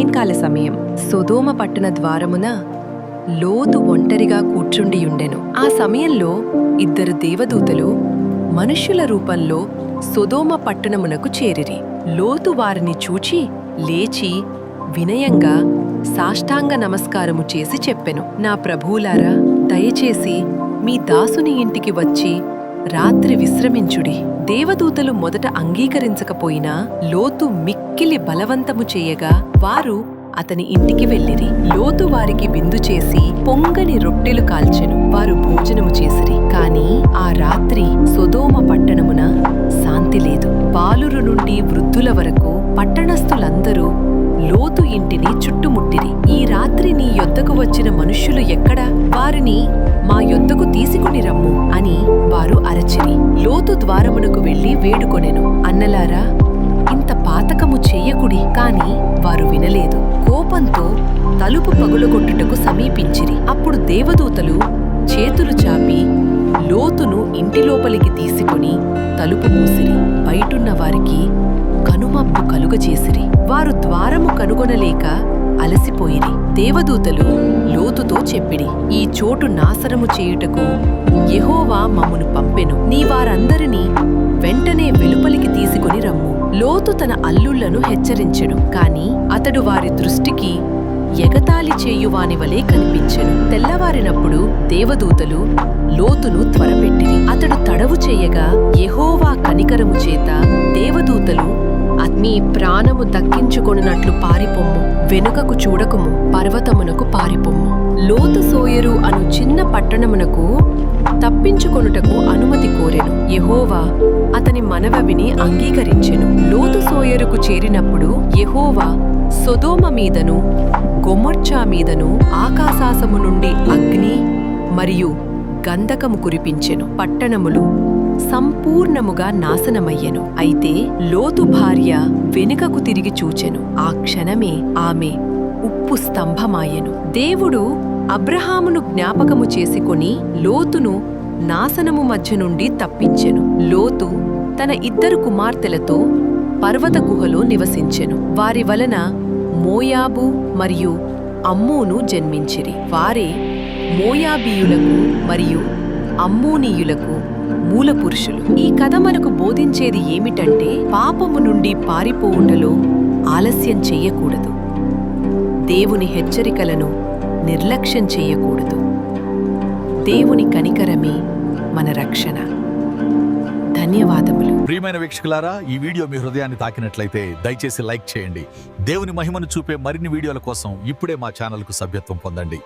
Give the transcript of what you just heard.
సాయంకాల సమయం సొదోమ పట్టణ ద్వారమున లోతు ఒంటరిగా కూర్చుండియుండెను. ఆ సమయంలో ఇద్దరు దేవదూతలు మనుష్యుల రూపంలో సుధోమ పట్టణమునకు చేరిరి. లోతు వారిని చూచి లేచి వినయంగా సాష్టాంగ నమస్కారము చేసి చెప్పెను. నా ప్రభువులారా దయచేసి మీ దాసుని ఇంటికి వచ్చి రాత్రి విశ్రమించుడి. దేవదూతలు మొదట అంగీకరించకపోయినా లోతు మిక్కిలి బలవంతము చేయగా వారు అతని ఇంటికి వెళ్ళిరి. లోతు వారికి విందు చేసి పొంగని రొట్టెలు కాల్చెను. వారు భోజనము చేసిరి. కాని ఆ రాత్రి సొదోమ పట్టణమున శాంతి లేదు. బాలురు నుండి వృద్ధుల వరకు పట్టణస్థులందరూ లోతు ఇంటిని చుట్టూ అని వారు అరచిరి. లోతు ద్వారమునకు వెళ్ళి వేడుకొనెను. అన్నలారా ఇంత పాతకము చెయ్యకుడి కాని వారు వినలేదు. కోపంతో తలుపు పగులగొట్టుటకు సమీపించిరి. అప్పుడు దేవదూతలు చేతులు చాపి లోతును ఇంటి లోపలికి తీసుకుని తలుపు మూసిరి. బయటున్న వారికి కనుమప్పు కలుగచేసిరి వారు ద్వారము కనుగొనలేక అలసిపోయిరి. దేవదూతలు లోతుతో చెప్పిడి ఈ చోటు నాశనము చేయుటకు యహోవా మమ్మును పంపెను. నీ వారందరినీ వెంటనే వెలుపలికి తీసుకుని రమ్ము. లోతు తన అల్లుళ్ళను హెచ్చరించెను కాని అతడు వారి దృష్టికి ఎగతాళి చేయువాని వలె కనిపించెను. తెల్లవారినప్పుడు దేవదూతలు లోతును త్వరపెట్టిరి. అతడు తడవు చేయగా యహోవా కనికరము చేత ప్రాణము దక్కించుకొనున్నట్లు పారిపొమ్ము. వెనుకకు చూడకుము పర్వతమునకు పారిపొమ్ము. లోతు సోయరు అను చిన్న పట్టణమునకు తప్పించుకొనుటకు అనుమతి కోరెను. యహోవా అతని మనవ విని అంగీకరించెను. లోతు సోయరుకు చేరినప్పుడు యహోవా సొదోమ మీదను గొమర్చా మీదను ఆకాశాసము నుండి అగ్ని మరియు గంధకము కురిపించెను. పట్టణములు సంపూర్ణముగా నాశనమయ్యెను. అయితే లోతు భార్య వెనుకకు తిరిగి చూచెను. ఆ క్షణమే ఆమె ఉప్పు స్తంభమాయెను. దేవుడు అబ్రహామును జ్ఞాపకము చేసుకొని లోతును నాశనము మధ్య నుండి తప్పించెను. లోతు తన ఇద్దరు కుమార్తెలతో పర్వత గుహలో నివసించెను. వారి వలన మోయాబు మరియు అమ్మూను జన్మించిరి. వారే మోయాబీయులకు మరియు అమ్మూనీయులకు మూల పురుషులు ఈ కథ మనకు బోధించేది ఏమిటంటే పాపము నుండి పారిపోవుటలో ఆలస్యం చెయ్యకూడదు దేవుని హెచ్చరికలను నిర్లక్ష్యం చెయ్యకూడదు దేవుని కనికరమే మన రక్షణ. ధన్యవాదములు. ప్రియమైన వీక్షకులారా ఈ వీడియో మీ హృదయాన్ని తాకినట్లయితే దయచేసి లైక్ చేయండి. దేవుని మహిమను చూపే మరిన్ని వీడియోల కోసం ఇప్పుడే మా ఛానల్కు సభ్యత్వం పొందండి.